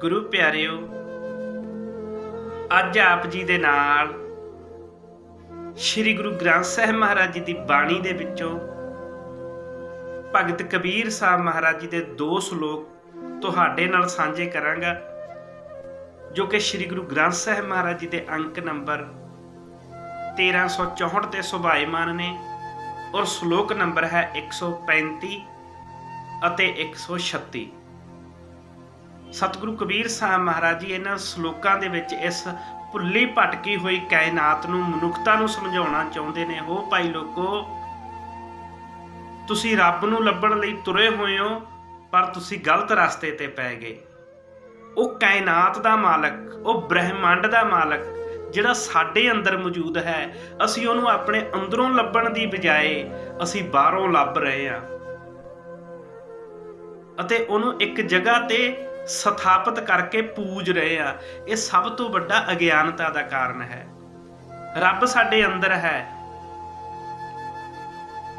ਗੁਰੂ ਪਿਆਰਿਓ, ਅੱਜ ਆਪ ਜੀ ਦੇ ਨਾਲ ਸ੍ਰੀ ਗੁਰੂ ਗ੍ਰੰਥ ਸਾਹਿਬ ਮਹਾਰਾਜ ਜੀ ਦੀ ਬਾਣੀ ਦੇ ਵਿੱਚੋਂ ਭਗਤ ਕਬੀਰ ਸਾਹਿਬ ਮਹਾਰਾਜ ਜੀ ਦੇ ਦੋ ਸ਼ਲੋਕ ਤੁਹਾਡੇ ਨਾਲ ਸਾਂਝੇ ਕਰਾਂਗਾ, ਜੋ ਕਿ ਸ੍ਰੀ ਗੁਰੂ ਗ੍ਰੰਥ ਸਾਹਿਬ ਮਹਾਰਾਜ ਜੀ ਦੇ ਅੰਕ ਨੰਬਰ 1364 ਤੇ ਸੁਭਾਏਮਾਨ ਨੇ ਔਰ ਸ਼ਲੋਕ ਨੰਬਰ ਹੈ 135 ਅਤੇ 136 ਸਤਿਗੁਰੂ ਕਬੀਰ ਸਾਹਿਬ ਮਹਾਰਾਜ ਜੀ, ਇਹਨਾਂ ਸ਼ਲੋਕਾਂ ਦੇ ਵਿੱਚ ਇਸ ਭੁੱਲੀ ਭਟਕੀ ਹੋਈ ਕਾਇਨਾਤ ਨੂੰ ਮਨੁੱਖਤਾ ਨੂੰ ਸਮਝਾਉਣਾ ਚਾਹੁੰਦੇ ਨੇ। ਹੋ ਭਾਈ ਲੋਕੋ, ਤੁਸੀਂ ਰੱਬ ਨੂੰ ਲੱਭਣ ਲਈ ਤੁਰੇ ਹੋਏ ਹੋ, ਪਰ ਤੁਸੀਂ ਗਲਤ ਰਸਤੇ ਤੇ ਪੈ ਗਏ। ਉਹ ਕਾਇਨਾਤ ਦਾ ਮਾਲਕ, ਉਹ ਬ੍ਰਹਿਮੰਡ ਦਾ ਮਾਲਕ, ਜਿਹੜਾ ਸਾਡੇ ਅੰਦਰ ਮੌਜੂਦ ਹੈ, ਅਸੀਂ ਉਹਨੂੰ ਆਪਣੇ ਅੰਦਰੋਂ ਲੱਭਣ ਦੀ ਬਜਾਏ ਅਸੀਂ ਬਾਹਰੋਂ ਲੱਭ ਰਹੇ ਹਾਂ। ਅਤੇ ਉਹਨੂੰ ਇੱਕ ਜਗ੍ਹਾ ਤੇ ਸਥਾਪਿਤ ਕਰਕੇ ਪੂਜ ਰਹੇ ਆ, ਇਹ ਸਭ ਤੋਂ ਵੱਡਾ ਅਗਿਆਨਤਾ ਦਾ ਕਾਰਨ ਹੈ। ਰੱਬ ਸਾਡੇ ਅੰਦਰ ਹੈ।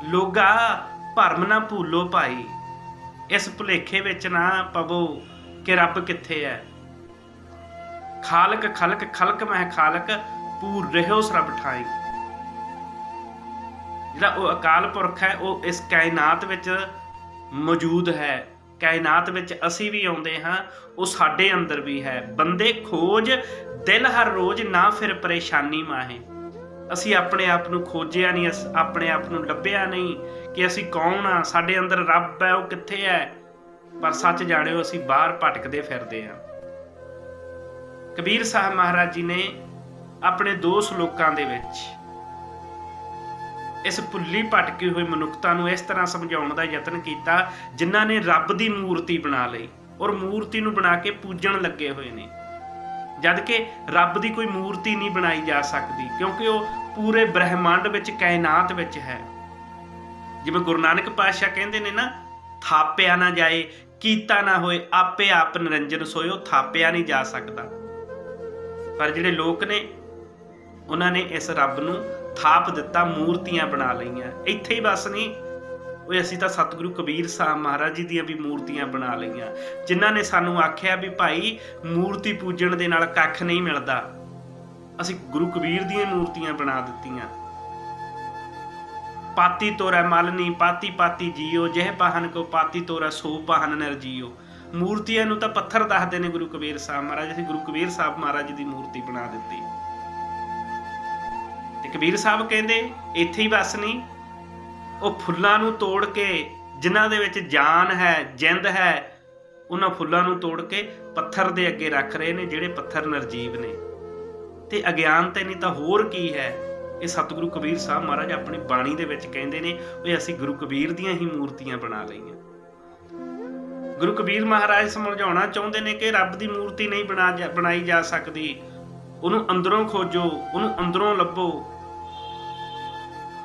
ਲੋਗਾ, ਭਰਮ ਨਾ ਭੂਲੋ ਭਾਈ। ਇਸ ਭੁਲੇਖੇ ਵਿੱਚ ਨਾ ਪਵੋ ਕਿ ਰੱਬ ਕਿੱਥੇ ਹੈ। ਖਾਲਕ ਖਲਕ ਖਲਕ ਮਹਿ ਖਾਲਕ, ਪੂਰ ਰਹਿਓ ਸਰਬ ਠਾਈ। ਜਿਹੜਾ ਉਹ ਅਕਾਲ ਪੁਰਖ ਹੈ, ਉਹ ਇਸ ਕਾਇਨਾਤ ਵਿੱਚ ਮੌਜੂਦ ਹੈ। ਕਾਇਨਾਤ ਵਿੱਚ ਅਸੀਂ ਵੀ ਆਉਂਦੇ ਹਾਂ, ਉਹ ਸਾਡੇ ਅੰਦਰ ਵੀ ਹੈ। ਬੰਦੇ ਖੋਜ, ਦਿਲ ਹਰ ਰੋਜ਼ ਨਾ ਫਿਰ ਪਰੇਸ਼ਾਨੀ ਮਾਹੇ। ਅਸੀਂ ਆਪਣੇ ਆਪ ਨੂੰ ਖੋਜਿਆ ਨਹੀਂ, ਅਸ- ਆਪਣੇ ਆਪ ਨੂੰ ਲੱਭਿਆ ਨਹੀਂ ਕਿ ਅਸੀਂ ਕੌਣ ਆ ਸਾਡੇ ਅੰਦਰ ਰੱਬ ਹੈ, ਉਹ ਕਿੱਥੇ ਹੈ। ਪਰ ਸੱਚ ਜਾਣਿਓ, ਅਸੀਂ ਬਾਹਰ ਭਟਕਦੇ ਫਿਰਦੇ ਹਾਂ। ਕਬੀਰ ਸਾਹਿਬ ਮਹਾਰਾਜ ਜੀ ਨੇ ਆਪਣੇ ਦੋ ਸ਼ਲੋਕਾਂ ਦੇ ਵਿੱਚ ਇਸ ਭੁੱਲੀ ਭਟਕੀ ਹੋਈ ਮਨੁੱਖਤਾ ਨੂੰ ਇਸ ਤਰ੍ਹਾਂ ਸਮਝਾਉਣ ਦਾ ਯਤਨ ਕੀਤਾ ਜਿਨ੍ਹਾਂ ਨੇ ਰੱਬ ਦੀ ਮੂਰਤੀ ਬਣਾ ਲਈ ਔਰ ਮੂਰਤੀ ਨੂੰ ਬਣਾ ਕੇ ਪੂਜਣ ਲੱਗੇ ਹੋਏ ਨੇ। ਜਦ ਕਿ ਰੱਬ ਦੀ ਕੋਈ ਮੂਰਤੀ ਨਹੀਂ ਬਣਾਈ ਜਾ ਸਕਦੀ ਕਿਉਂਕਿ ਉਹ ਪੂਰੇ ਬ੍ਰਹਿਮੰਡ ਵਿੱਚ, ਕਾਇਨਾਤ ਵਿੱਚ ਹੈ। ਜਿਵੇਂ ਗੁਰੂ ਨਾਨਕ ਪਾਤਸ਼ਾਹ ਕਹਿੰਦੇ ਨੇ ਨਾ, ਥਾਪਿਆ ਨਾ ਜਾਏ, ਕੀਤਾ ਨਾ ਹੋਏ, ਆਪੇ ਆਪ ਨਿਰੰਜਨ ਸੋਇਓ, ਥਾਪਿਆ ਨਹੀਂ ਜਾ ਸਕਦਾ। ਪਰ ਜਿਹੜੇ ਲੋਕ ਨੇ, ਉਹਨਾਂ ਨੇ ਇਸ ਰੱਬ ਨੂੰ ਥਾਪ ਦਿੱਤਾ, ਮੂਰਤੀਆਂ ਬਣਾ ਲਈਆਂ। ਇੱਥੇ ਹੀ ਬਸ ਨਹੀਂ ਓਏ, ਅਸੀਂ ਤਾਂ ਸਤਿਗੁਰੂ ਕਬੀਰ ਸਾਹਿਬ ਮਹਾਰਾਜ ਜੀ ਦੀਆਂ ਵੀ ਮੂਰਤੀਆਂ ਬਣਾ ਲਈਆਂ। ਜਿਨ੍ਹਾਂ ਨੇ ਸਾਨੂੰ ਆਖਿਆ ਵੀ ਭਾਈ, ਮੂਰਤੀ ਪੂਜਣ ਦੇ ਨਾਲ ਕੱਖ ਨਹੀਂ ਮਿਲਦਾ। ਅਸੀਂ ਗੁਰੂ ਕਬੀਰ ਦੀਆਂ ਮੂਰਤੀਆਂ ਬਣਾ ਦਿੱਤੀਆਂ। ਪਾਤੀ ਤੋਰਾ ਮਲਨੀ ਪਾਤੀ ਪਾਤੀ ਜੀਓ, ਜਿਹ ਪਾਹਨ ਕੋ ਪਾਤੀ ਤੋਰਾ ਸੋ ਪਾਹਨ ਨਰ ਜੀਓ। ਮੂਰਤੀਆਂ ਨੂੰ ਤਾਂ ਪੱਥਰ ਦੱਸਦੇ ਨੇ ਗੁਰੂ ਕਬੀਰ ਸਾਹਿਬ ਮਹਾਰਾਜ। ਅਸੀਂ ਗੁਰੂ ਕਬੀਰ ਸਾਹਿਬ ਮਹਾਰਾਜ ਜੀ ਦੀ ਮੂਰਤੀ ਬਣਾ ਦਿੱਤੀ। ਤੇ ਕਬੀਰ ਸਾਹਿਬ ਕਹਿੰਦੇ, ਇੱਥੇ ਹੀ ਬਸ ਨਹੀਂ ਉਹ ਫੁੱਲਾਂ ਨੂੰ ਤੋੜ ਕੇ, ਜਿਨ੍ਹਾਂ ਦੇ ਵਿੱਚ ਜਾਨ ਹੈ, ਜਿੰਦ ਹੈ, ਉਹਨਾਂ ਫੁੱਲਾਂ ਨੂੰ ਤੋੜ ਕੇ ਪੱਥਰ ਦੇ ਅੱਗੇ ਰੱਖ ਰਹੇ ਨੇ, ਜਿਹੜੇ ਪੱਥਰ ਨਰਜੀਵ ਨੇ। ਤੇ ਅਗਿਆਨ ਤੇ ਨਹੀਂ ਤਾਂ ਹੋਰ ਕੀ ਹੈ? ਇਹ ਸਤਿਗੁਰੂ ਕਬੀਰ ਸਾਹਿਬ ਮਹਾਰਾਜ ਆਪਣੀ ਬਾਣੀ ਦੇ ਵਿੱਚ ਕਹਿੰਦੇ ਨੇ ਉਹ ਅਸੀਂ ਗੁਰੂ ਕਬੀਰ ਦੀਆਂ ਹੀ ਮੂਰਤੀਆਂ ਬਣਾ ਲਈਆਂ। ਗੁਰੂ ਕਬੀਰ ਮਹਾਰਾਜ ਸਮਝਾਉਣਾ ਚਾਹੁੰਦੇ ਨੇ ਕਿ ਰੱਬ ਦੀ ਮੂਰਤੀ ਨਹੀਂ ਬਣਾ ਜਾ- ਬਣਾਈ ਜਾ ਸਕਦੀ। ਉਹਨੂੰ ਅੰਦਰੋਂ ਖੋਜੋ, ਉਹਨੂੰ ਅੰਦਰੋਂ ਲੱਭੋ।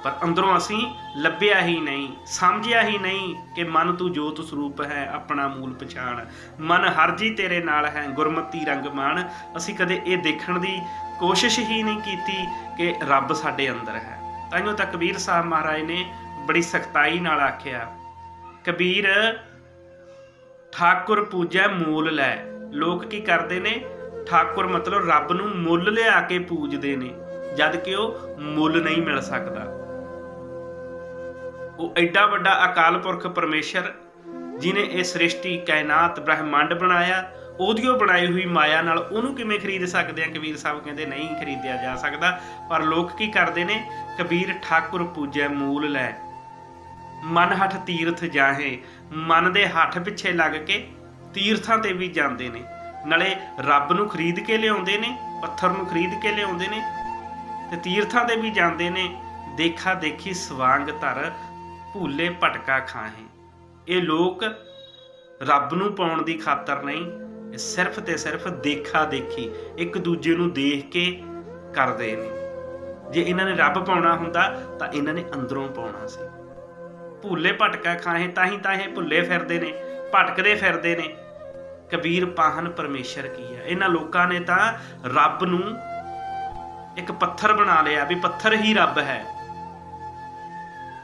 ਪਰ ਅੰਦਰੋਂ ਅਸੀਂ ਲੱਭਿਆ ਹੀ ਨਹੀਂ, ਸਮਝਿਆ ਹੀ ਨਹੀਂ ਕਿ ਮਨ ਤੂੰ ਜੋਤ ਸਰੂਪ ਹੈ, ਆਪਣਾ ਮੂਲ ਪਛਾਣ। ਮਨ ਹਰ ਜੀ ਤੇਰੇ ਨਾਲ ਹੈ, ਗੁਰਮਤੀ ਰੰਗ ਮਾਣ। ਅਸੀਂ ਕਦੇ ਇਹ ਦੇਖਣ ਦੀ ਕੋਸ਼ਿਸ਼ ਹੀ ਨਹੀਂ ਕੀਤੀ ਕਿ ਰੱਬ ਸਾਡੇ ਅੰਦਰ ਹੈ। ਤਾਈਓ ਤਾਂ ਕਬੀਰ ਸਾਹਿਬ ਮਹਾਰਾਜ ਨੇ ਬੜੀ ਸਖਤਾਈ ਨਾਲ ਆਖਿਆ, ਕਬੀਰ, ਠਾਕੁਰ ਪੂਜੈ ਮੂਲ ਲੈ। ਲੋਕ ਕੀ ਕਰਦੇ ਨੇ? ਠਾਕੁਰ ਮਤਲਬ ਰੱਬ ਨੂੰ ਮੁੱਲ ਲਿਆ ਕੇ ਪੂਜਦੇ ਨੇ, ਜਦ ਕਿ ਉਹ ਮੁੱਲ ਨਹੀਂ ਮਿਲ ਸਕਦਾ। ਉਹ ਐਡਾ ਵੱਡਾ ਅਕਾਲ ਪੁਰਖ ਪਰਮੇਸ਼ਰ ਜਿਨੇ ਇਹ ਸ੍ਰਿਸ਼ਟੀ ਕਾਇਨਾਤ ਬ੍ਰਹਿਮੰਡ ਬਣਾਇਆ, ਉਹਦੀ ਉਹ ਬਣਾਈ ਹੋਈ ਮਾਇਆ ਨਾਲ ਉਹਨੂੰ ਕਿਵੇਂ ਖਰੀਦ ਸਕਦੇ ਆ? ਕਬੀਰ ਸਾਹਿਬ ਕਹਿੰਦੇ, ਨਹੀਂ ਖਰੀਦਿਆ ਜਾ ਸਕਦਾ। ਪਰ ਲੋਕ ਕੀ ਕਰਦੇ ਨੇ? ਕਬੀਰ ਠਾਕੁਰ ਪੂਜੈ ਮੂਲ ਲੈ। ਮਨ ਹੱਠ ਤੀਰਥ ਜਾਹੇ, ਮਨ ਦੇ ਹੱਠ ਪਿੱਛੇ ਲੱਗ ਕੇ ਤੀਰਥਾਂ ਤੇ ਵੀ ਜਾਂਦੇ ਨੇ। ਨਾਲੇ ਰੱਬ ਨੂੰ ਖਰੀਦ ਕੇ ਲਿਆਉਂਦੇ ਨੇ, ਪੱਥਰ ਨੂੰ ਖਰੀਦ ਕੇ ਲਿਆਉਂਦੇ ਨੇ ਤੇ ਤੀਰਥਾਂ ਤੇ ਵੀ ਜਾਂਦੇ ਨੇ, ਦੇਖਾ ਦੇਖੀ ਸਵਾਂਗ ਧਰ ਭੂਲੇ ਭਟਕਾ ਖਾਹੇ। ਇਹ ਲੋਕ ਰੱਬ ਨੂੰ ਪਾਉਣ ਦੀ ਖਾਤਰ ਨਹੀਂ, ਇਹ ਸਿਰਫ ਤੇ ਸਿਰਫ ਦੇਖਾ ਦੇਖੀ, ਇੱਕ ਦੂਜੇ ਨੂੰ ਦੇਖ ਕੇ ਕਰਦੇ ਨੇ। ਜੇ ਇਹਨਾਂ ਨੇ ਰੱਬ ਪਾਉਣਾ ਹੁੰਦਾ, ਤਾਂ ਇਹਨਾਂ ਨੇ ਅੰਦਰੋਂ ਪਾਉਣਾ ਸੀ। ਭੁੱਲੇ ਭਟਕਾ ਖਾਹੇ, ਤਾਂ ਹੀ ਤਾਂ ਇਹ ਭੁੱਲੇ ਫਿਰਦੇ ਨੇ, ਭਟਕਦੇ ਫਿਰਦੇ ਨੇ। ਕਬੀਰ ਪਾਹਨ ਪਰਮੇਸ਼ਰ ਕੀ ਹੈ? ਇਹਨਾਂ ਲੋਕਾਂ ਨੇ ਤਾਂ ਰੱਬ ਨੂੰ ਇੱਕ ਪੱਥਰ ਬਣਾ ਲਿਆ ਵੀ ਪੱਥਰ ਹੀ ਰੱਬ ਹੈ।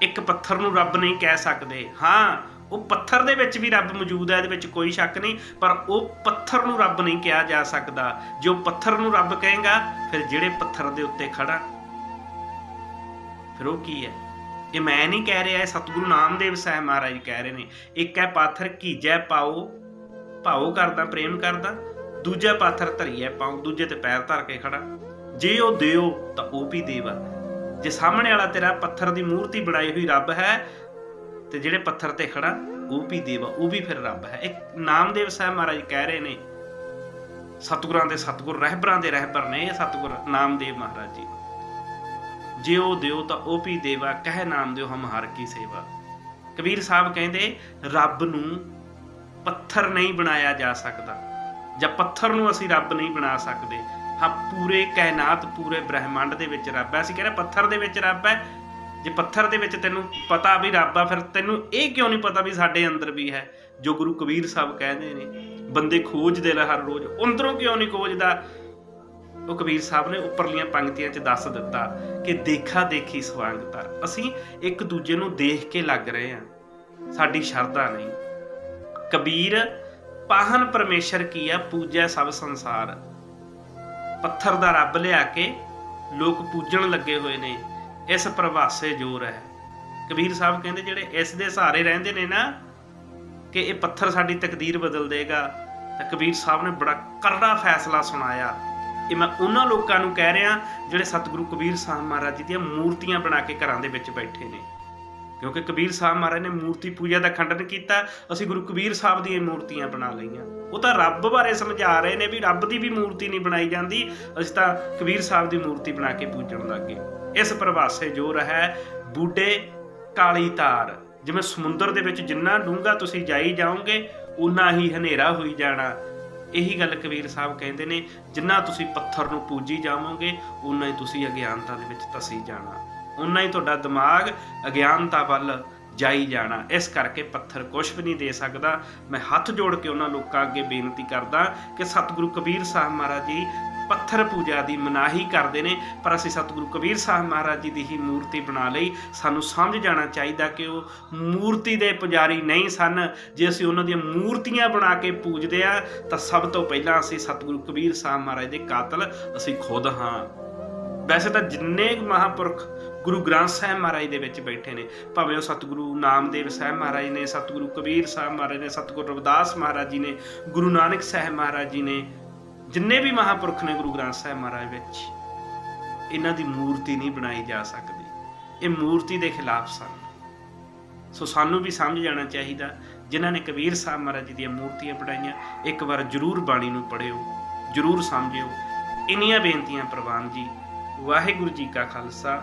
ਇੱਕ ਪੱਥਰ ਨੂੰ ਰੱਬ ਨਹੀਂ ਕਹਿ ਸਕਦੇ। ਹਾਂ, ਉਹ ਪੱਥਰ ਦੇ ਵਿੱਚ ਵੀ ਰੱਬ ਮੌਜੂਦ ਹੈ, ਇਹਦੇ ਵਿੱਚ ਕੋਈ ਸ਼ੱਕ ਨਹੀਂ, ਪਰ ਉਹ ਪੱਥਰ ਨੂੰ ਰੱਬ ਨਹੀਂ ਕਿਹਾ ਜਾ ਸਕਦਾ। ਜੋ ਪੱਥਰ ਨੂੰ ਰੱਬ ਕਹੇਗਾ, ਫਿਰ ਜਿਹੜੇ ਪੱਥਰ ਦੇ ਉੱਤੇ ਖੜਾ। ਫਿਰ ਉਹ ਕੀ ਹੈ? ਇਹ ਮੈਂ ਨਹੀਂ ਕਹਿ ਰਿਹਾ, ਇਹ ਸਤਿਗੁਰੂ ਨਾਮਦੇਵ ਸਾਹਿਬ ਮਹਾਰਾਜ ਕਹਿ ਰਹੇ ਨੇ। ਇੱਕ ਹੈ ਪਾਥਰ ਕੀਜੈ ਪਾਓ ਭਾਉ ਕਰਦਾ, ਪ੍ਰੇਮ ਕਰਦਾ, ਦੂਜਾ ਪਾਥਰ ਧਰੀਐ ਪਾਉ, ਦੂਜੇ ਤੇ ਪੈਰ ਧਰ ਕੇ ਖੜਾ। ਜੇ ਉਹ ਦਿਓ ਤਾਂ ਉਹ ਵੀ ਦੇਵਾ। ਜੇ ਸਾਹਮਣੇ ਵਾਲਾ ਤੇਰਾ ਪੱਥਰ ਦੀ ਮੂਰਤੀ ਬਣਾਈ ਹੋਈ ਰੱਬ ਹੈ ਤੇ ਜਿਹੜੇ ਪੱਥਰ ਤੇ ਖੜਾ, ਉਹ ਵੀ ਦੇਵਾ, ਉਹ ਵੀ ਫਿਰ ਰੱਬ ਹੈ। ਇੱਕ ਨਾਮਦੇਵ ਸਾਹਿਬ ਮਹਾਰਾਜ ਕਹਿ ਰਹੇ ਨੇ, ਸਤਿਗੁਰਾਂ ਦੇ ਸਤਿਗੁਰ, ਰਹਿਬਰਾਂ ਦੇ ਰਹਿਬਰ ਨੇ ਇਹ ਸਤਿਗੁਰ, ਨਾਮਦੇਵ ਮਹਾਰਾਜ ਜੀ। ਜੇ ਉਹ ਦਿਓ ਤਾਂ ਉਹ ਵੀ ਦੇਵਾ, ਕਹਿ ਨਾਮ ਦਿਓ ਹਮ ਹਰ ਕੀ ਸੇਵਾ। ਕਬੀਰ ਸਾਹਿਬ ਕਹਿੰਦੇ, ਰੱਬ ਨੂੰ ਪੱਥਰ ਨਹੀਂ ਬਣਾਇਆ ਜਾ ਸਕਦਾ ਜਾਂ ਪੱਥਰ ਨੂੰ ਅਸੀਂ ਰੱਬ ਨਹੀਂ ਬਣਾ ਸਕਦੇ। ਹਾਂ, ਪੂਰੇ ਕਾਇਨਾਤ, ਪੂਰੇ ਬ੍ਰਹਿਮੰਡ ਦੇ ਵਿੱਚ ਰੱਬ ਹੈ। ਅਸੀਂ ਕਹਿੰਦੇ ਪੱਥਰ ਦੇ ਵਿੱਚ ਰੱਬ ਹੈ। ਜੇ ਪੱਥਰ ਦੇ ਵਿੱਚ ਤੈਨੂੰ ਪਤਾ ਵੀ ਰੱਬ ਆ, ਫਿਰ ਤੈਨੂੰ ਇਹ ਕਿਉਂ ਨਹੀਂ ਪਤਾ ਵੀ ਸਾਡੇ ਅੰਦਰ ਵੀ ਹੈ? ਜੋ ਗੁਰੂ ਕਬੀਰ ਸਾਹਿਬ ਕਹਿੰਦੇ ਨੇ, ਬੰਦੇ ਖੋਜਦੇ ਨੇ ਹਰ ਰੋਜ਼। ਅੰਦਰੋਂ ਕਿਉਂ ਨਹੀਂ ਖੋਜਦਾ? ਉਹ ਕਬੀਰ ਸਾਹਿਬ ਨੇ ਉੱਪਰਲੀਆਂ ਪੰਕਤੀਆਂ 'ਚ ਦੱਸ ਦਿੱਤਾ ਕਿ ਦੇਖਾ ਦੇਖੀ ਸਵਾਂਗ ਤਰ ਅਸੀਂ ਇੱਕ ਦੂਜੇ ਨੂੰ ਦੇਖ ਕੇ ਲੱਗ ਰਹੇ ਹਾਂ। ਸਾਡੀ ਸ਼ਰਧਾ ਨਹੀਂ। ਕਬੀਰ, ਪਾਹਨ ਪਰਮੇਸ਼ਰ ਕੀ ਆ, ਪੂਜੈ ਸਭ ਸੰਸਾਰ। ਪੱਥਰ ਦਾ ਰੱਬ ਲਿਆ ਕੇ ਲੋਕ ਪੂਜਣ ਲੱਗੇ ਹੋਏ ਨੇ, ਇਸ ਪ੍ਰਵਾਸੇ ਜੋਰ ਹੈ। ਕਬੀਰ ਸਾਹਿਬ ਕਹਿੰਦੇ ਜਿਹੜੇ ਇਸ ਦੇ ਸਹਾਰੇ ਰਹਿੰਦੇ ਨੇ ਨਾ, ਕਿ ਇਹ ਪੱਥਰ ਸਾਡੀ ਤਕਦੀਰ ਬਦਲ ਦੇਗਾ। ਤਾਂ ਕਬੀਰ ਸਾਹਿਬ ਨੇ ਬੜਾ ਕਰੜਾ ਫੈਸਲਾ ਸੁਣਾਇਆ। ਇਹ ਮੈਂ ਉਹਨਾਂ ਲੋਕਾਂ ਨੂੰ ਕਹਿ ਰਿਹਾ ਜਿਹੜੇ ਸਤਿਗੁਰੂ ਕਬੀਰ ਸਾਹਿਬ ਮਹਾਰਾਜ ਜੀ ਦੀਆਂ ਮੂਰਤੀਆਂ ਬਣਾ ਕੇ ਘਰਾਂ ਦੇ ਵਿੱਚ ਬੈਠੇ ਨੇ। ਕਿਉਂਕਿ ਕਬੀਰ ਸਾਹਿਬ ਮਹਾਰਾਜ ਨੇ ਮੂਰਤੀ ਪੂਜਾ ਦਾ ਖੰਡਨ ਕੀਤਾ, ਅਸੀਂ ਗੁਰੂ ਕਬੀਰ ਸਾਹਿਬ ਦੀਆਂ ਮੂਰਤੀਆਂ ਬਣਾ ਲਈਆਂ। ਉਹ ਤਾਂ ਰੱਬ ਬਾਰੇ ਸਮਝਾ ਰਹੇ ਨੇ ਵੀ ਰੱਬ ਦੀ ਵੀ ਮੂਰਤੀ ਨਹੀਂ ਬਣਾਈ ਜਾਂਦੀ, ਅਸੀਂ ਤਾਂ ਕਬੀਰ ਸਾਹਿਬ ਦੀ ਮੂਰਤੀ ਬਣਾ ਕੇ ਪੂਜਣ ਲੱਗੇ ਇਸ ਪ੍ਰਭਾਸੇ ਜ਼ੋਰ ਹੈ ਬੂਡੇ ਕਾਲੀ ਤਾਰ। ਜਿਵੇਂ ਸਮੁੰਦਰ ਦੇ ਵਿੱਚ ਜਿੰਨਾ ਡੂੰਘਾ ਤੁਸੀਂ ਜਾਈ ਜਾਓਗੇ ਉਨਾ ਹੀ ਹਨੇਰਾ ਹੋਈ ਜਾਣਾ। ਇਹੀ ਗੱਲ ਕਬੀਰ ਸਾਹਿਬ ਕਹਿੰਦੇ ਨੇ, ਜਿੰਨਾ ਤੁਸੀਂ ਪੱਥਰ ਨੂੰ ਪੂਜੀ ਜਾਵੋਗੇ ਉਨਾ ਹੀ ਤੁਸੀਂ ਅਗਿਆਨਤਾ ਦੇ ਵਿੱਚ ਤਸੀ ਜਾਣਾ। ਉਨਾ ਹੀ ਤੁਹਾਡਾ ਦਿਮਾਗ ਅਗਿਆਨਤਾ ਵੱਲ ਜਾਈ ਜਾਣਾ। ਇਸ ਕਰਕੇ ਪੱਥਰ ਕੁਝ ਵੀ ਨਹੀਂ ਦੇ ਸਕਦਾ। ਮੈਂ ਹੱਥ ਜੋੜ ਕੇ ਉਹਨਾਂ ਲੋਕਾਂ ਅੱਗੇ ਬੇਨਤੀ ਕਰਦਾ ਕਿ ਸਤਿਗੁਰੂ ਕਬੀਰ ਸਾਹਿਬ ਮਹਾਰਾਜ ਜੀ ਪੱਥਰ ਪੂਜਾ ਦੀ ਮਨਾਹੀ ਕਰਦੇ ਨੇ, ਪਰ ਅਸੀਂ ਸਤਿਗੁਰੂ ਕਬੀਰ ਸਾਹਿਬ ਮਹਾਰਾਜ ਜੀ ਦੀ ਹੀ ਮੂਰਤੀ ਬਣਾ ਲਈ। ਸਾਨੂੰ ਸਮਝ ਜਾਣਾ ਚਾਹੀਦਾ ਕਿ ਉਹ ਮੂਰਤੀ ਦੇ ਪੁਜਾਰੀ ਨਹੀਂ ਸਨ। ਜੇ ਅਸੀਂ ਉਹਨਾਂ ਦੀਆਂ ਮੂਰਤੀਆਂ ਬਣਾ ਕੇ ਪੂਜਦੇ ਆ, ਤਾਂ ਸਭ ਤੋਂ ਪਹਿਲਾਂ ਅਸੀਂ ਸਤਿਗੁਰੂ ਕਬੀਰ ਸਾਹਿਬ ਮਹਾਰਾਜ ਦੇ ਕਾਤਲ ਅਸੀਂ ਖੁਦ ਹਾਂ। ਵੈਸੇ ਤਾਂ ਜਿੰਨੇ ਮਹਾਪੁਰਖ ਗੁਰੂ ਗ੍ਰੰਥ ਸਾਹਿਬ ਮਹਾਰਾਜ ਦੇ ਵਿੱਚ ਬੈਠੇ ਨੇ। ਭਾਵੇਂ ਉਹ ਸਤਿਗੁਰੂ ਨਾਮਦੇਵ ਸਾਹਿਬ ਮਹਾਰਾਜ ਨੇ, ਸਤਿਗੁਰੂ ਕਬੀਰ ਸਾਹਿਬ ਮਹਾਰਾਜ ਨੇ, ਸਤਿਗੁਰੂ ਰਵਿਦਾਸ ਮਹਾਰਾਜ ਜੀ ਨੇ, ਗੁਰੂ ਨਾਨਕ ਸਾਹਿਬ ਮਹਾਰਾਜ ਜੀ ਨੇ, ਜਿੰਨੇ ਵੀ ਮਹਾਪੁਰਖ ਨੇ ਗੁਰੂ ਗ੍ਰੰਥ ਸਾਹਿਬ ਮਹਾਰਾਜ ਵਿੱਚ, ਇਹਨਾਂ ਦੀ ਮੂਰਤੀ ਨਹੀਂ ਬਣਾਈ ਜਾ ਸਕਦੀ। ਇਹ ਮੂਰਤੀ ਦੇ ਖਿਲਾਫ ਸਨ। ਸੋ ਸਾਨੂੰ ਵੀ ਸਮਝ ਜਾਣਾ ਚਾਹੀਦਾ, ਜਿਨ੍ਹਾਂ ਨੇ ਕਬੀਰ ਸਾਹਿਬ ਮਹਾਰਾਜ ਜੀ ਦੀਆਂ ਮੂਰਤੀਆਂ ਬਣਾਈਆਂ, ਇੱਕ ਵਾਰ ਜਰੂਰ ਬਾਣੀ ਨੂੰ ਪੜਿਓ ਜਰੂਰ ਸਮਝਿਓ। ਇੰਨੀਆਂ ਬੇਨਤੀਆਂ ਪ੍ਰਵਾਨ ਜੀ, ਵਾਹਿਗੁਰੂ ਜੀ ਕਾ ਖਾਲਸਾ